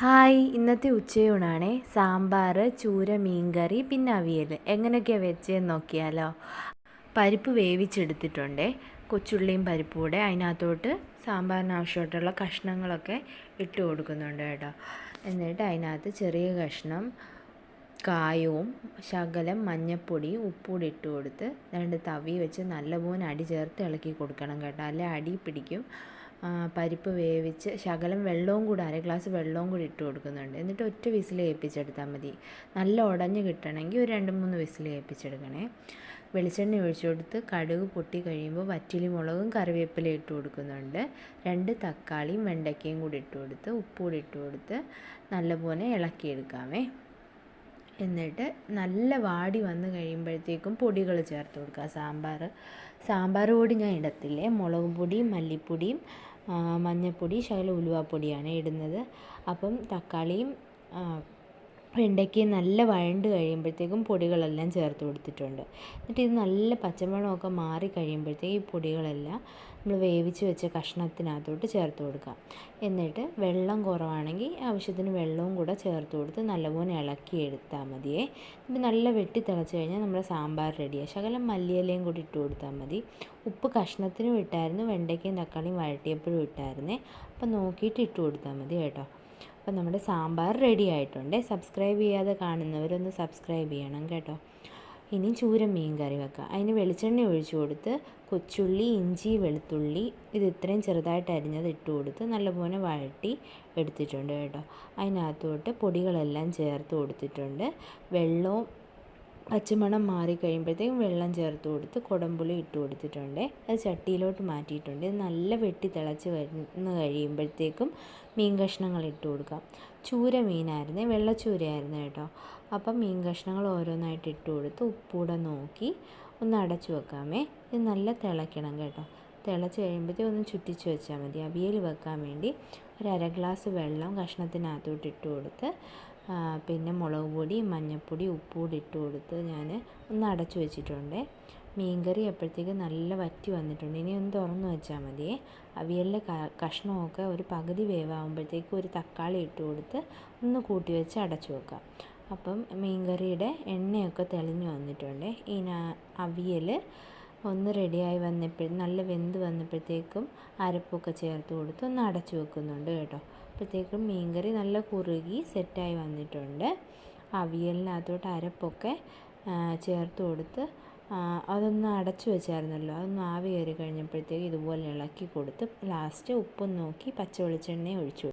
Hi ഇന്നത്തെ ഉച്ചയൂണാണേ. സാമ്പാർ ചൂര മീൻകറി പിന്നെ അവിയൽ. എങ്ങനെയൊക്കെയാണ് വെച്ചതെന്ന് നോക്കിയാലോ? പരിപ്പ് വേവിച്ചെടുത്തിട്ടുണ്ട്. കൊച്ചുള്ളിയും പരിപ്പും കൂടെ അതിനകത്തോട്ട് സാമ്പാറിന് ആവശ്യമായിട്ടുള്ള കഷ്ണങ്ങളൊക്കെ ഇട്ട് കൊടുക്കുന്നുണ്ട് കേട്ടോ. എന്നിട്ട് അതിനകത്ത് ചെറിയ കഷ്ണം കായവും ശകലം മഞ്ഞപ്പൊടി ഉപ്പുകൂടി ഇട്ട് കൊടുത്ത് രണ്ട് തവി വെച്ച് നല്ലപോലെ അടി ചേർത്ത് ഇളക്കി കൊടുക്കണം കേട്ടോ. അല്ലെ അടി പിടിക്കും. പരിപ്പ് വേവിച്ച് ശകലം വെള്ളവും കൂടെ അര ഗ്ലാസ് വെള്ളവും കൂടി ഇട്ട് കൊടുക്കുന്നുണ്ട്. എന്നിട്ട് ഒറ്റ വിസിൽ ഏൽപ്പിച്ചെടുത്താൽ മതി. നല്ല ഉടഞ്ഞ് കിട്ടണമെങ്കിൽ ഒരു രണ്ട് മൂന്ന് വിസിൽ ഏൽപ്പിച്ചെടുക്കണേ. വെളിച്ചെണ്ണ ഒഴിച്ചു കൊടുത്ത് കടുക് പൊട്ടി കഴിയുമ്പോൾ വറ്റിലി മുളകും കറിവേപ്പില ഇട്ട് കൊടുക്കുന്നുണ്ട്. രണ്ട് തക്കാളിയും വെണ്ടയ്ക്കയും കൂടി ഇട്ട് കൊടുത്ത് ഉപ്പ് കൂടി ഇട്ട് കൊടുത്ത് നല്ലപോലെ ഇളക്കിയെടുക്കാമേ. എന്നിട്ട് നല്ല വാടി വന്ന് കഴിയുമ്പോഴത്തേക്കും പൊടികൾ ചേർത്ത് കൊടുക്കുക. സാമ്പാർ സാമ്പാർ പൊടി ഞാൻ ഇടത്തില്ലേ? മുളക് പൊടിയും മല്ലിപ്പൊടിയും മഞ്ഞൾപ്പൊടി ശകലം ഉലുവാപ്പൊടിയാണ് ഇടുന്നത്. അപ്പം തക്കാളിയും വെണ്ടയ്ക്കയും നല്ല വഴണ്ട് കഴിയുമ്പോഴത്തേക്കും പൊടികളെല്ലാം ചേർത്ത് കൊടുത്തിട്ടുണ്ട്. എന്നിട്ട് ഇത് നല്ല പച്ചമണമൊക്കെ മാറി കഴിയുമ്പോഴത്തേക്ക് ഈ പൊടികളെല്ലാം നമ്മൾ വേവിച്ച് വെച്ച കഷ്ണത്തിനകത്തോട്ട് ചേർത്ത് കൊടുക്കുക. എന്നിട്ട് വെള്ളം കുറവാണെങ്കിൽ ആവശ്യത്തിന് വെള്ളവും കൂടെ ചേർത്ത് കൊടുത്ത് നല്ലപോലെ ഇളക്കി എടുത്താൽ മതിയേ. ഇപ്പം നല്ല വെട്ടി തിളച്ച് കഴിഞ്ഞാൽ നമ്മുടെ സാമ്പാർ റെഡിയാണ് ശകലം മല്ലിയിലയും കൂടി ഇട്ട് കൊടുത്താൽ മതി. ഉപ്പ് കഷ്ണത്തിനും ഇട്ടായിരുന്നു വെണ്ടയ്ക്കയും തക്കാളിയും വഴട്ടിയപ്പോഴും ഇട്ടായിരുന്നേ. അപ്പം നോക്കിയിട്ട് ഇട്ട് കൊടുത്താൽ മതി കേട്ടോ. അപ്പോൾ നമ്മുടെ സാമ്പാർ റെഡി ആയിട്ടുണ്ട്. സബ്സ്ക്രൈബ് ചെയ്യാതെ കാണുന്നവരൊന്ന് സബ്സ്ക്രൈബ് ചെയ്യണം കേട്ടോ. ഇനി ചൂര മീൻ കറി വെക്കുക അതിന് വെളിച്ചെണ്ണ ഒഴിച്ചു കൊടുത്ത് കൊച്ചുള്ളി ഇഞ്ചി വെളുത്തുള്ളി ഇത് ഇത്രയും ചെറുതായിട്ട് അരിഞ്ഞത് ഇട്ട് കൊടുത്ത് നല്ലപോലെ വഴട്ടി എടുത്തിട്ടുണ്ട് കേട്ടോ. അതിനകത്തോട്ട് പൊടികളെല്ലാം ചേർത്ത് കൊടുത്തിട്ടുണ്ട്. വെള്ളവും പച്ചമണം മാറി കഴിയുമ്പോഴത്തേക്കും വെള്ളം ചേർത്ത് കൊടുത്ത് കുടംപുളി ഇട്ട് കൊടുത്തിട്ടുണ്ട്. അത് ചട്ടിയിലോട്ട് മാറ്റിയിട്ടുണ്ട്. നല്ല വെട്ടി തിളച്ച് വരുന്ന കഴിയുമ്പോഴത്തേക്കും മീൻ കഷ്ണങ്ങൾ ഇട്ട് കൊടുക്കാം. ചൂര മീനായിരുന്നു വെള്ളച്ചൂരയായിരുന്നു കേട്ടോ. അപ്പം മീൻ കഷ്ണങ്ങൾ ഓരോന്നായിട്ട് ഇട്ട് കൊടുത്ത് ഉപ്പൂടെ നോക്കി ഒന്ന് അടച്ചു വെക്കാമേ. ഇത് നല്ല തിളയ്ക്കണം കേട്ടോ. തിളച്ച് കഴിയുമ്പോഴത്തേക്കും ഒന്ന് ചുറ്റിച്ച് വെച്ചാൽ മതി. അവിയൽ വെക്കാൻ വേണ്ടി ഒരു അര ഗ്ലാസ് വെള്ളം കഷ്ണത്തിനകത്തോട്ട് ഇട്ട് കൊടുത്ത് പിന്നെ മുളക് പൊടി മഞ്ഞൾപ്പൊടി ഉപ്പ് കൂടി ഇട്ട് കൊടുത്ത് ഞാൻ ഒന്ന് അടച്ചു വെച്ചിട്ടുണ്ട്. മീൻകറി അപ്പോഴത്തേക്ക് നല്ല വറ്റി വന്നിട്ടുണ്ട്. ഇനി ഒന്ന് തുറന്ന് വെച്ചാൽ മതിയേ അവിയലിന്റെ കഷ്ണമൊക്കെ ഒരു പകുതി വേവാകുമ്പോഴത്തേക്ക് ഒരു തക്കാളി ഇട്ട് കൊടുത്ത് ഒന്ന് കൂട്ടി വെച്ച് അടച്ചു വെക്കാം. അപ്പം മീൻകറിയുടെ എണ്ണയൊക്കെ തെളിഞ്ഞു വന്നിട്ടുണ്ട്. ഇനി അവിയൽ ഒന്ന് റെഡിയായി വന്നപ്പോൾ നല്ല വെന്ത് വന്നപ്പോഴത്തേക്കും അരപ്പൊക്കെ ചേർത്ത് കൊടുത്ത് ഒന്ന് അടച്ചു വെക്കുന്നുണ്ട് കേട്ടോ. അപ്പോഴത്തേക്കും മീൻകറി നല്ല കുറുകി സെറ്റായി വന്നിട്ടുണ്ട്. അവിയലിനകത്തോട്ട് അരപ്പൊക്കെ ചേർത്ത് കൊടുത്ത് അതൊന്ന് അടച്ചു വെച്ചായിരുന്നല്ലോ. അതൊന്ന് ആവി കയറി കഴിഞ്ഞപ്പോഴത്തേക്ക് ഇതുപോലെ ഇളക്കി കൊടുത്ത് ലാസ്റ്റ് ഉപ്പും നോക്കി പച്ച വെളിച്ചെണ്ണയും ഒഴിച്ചു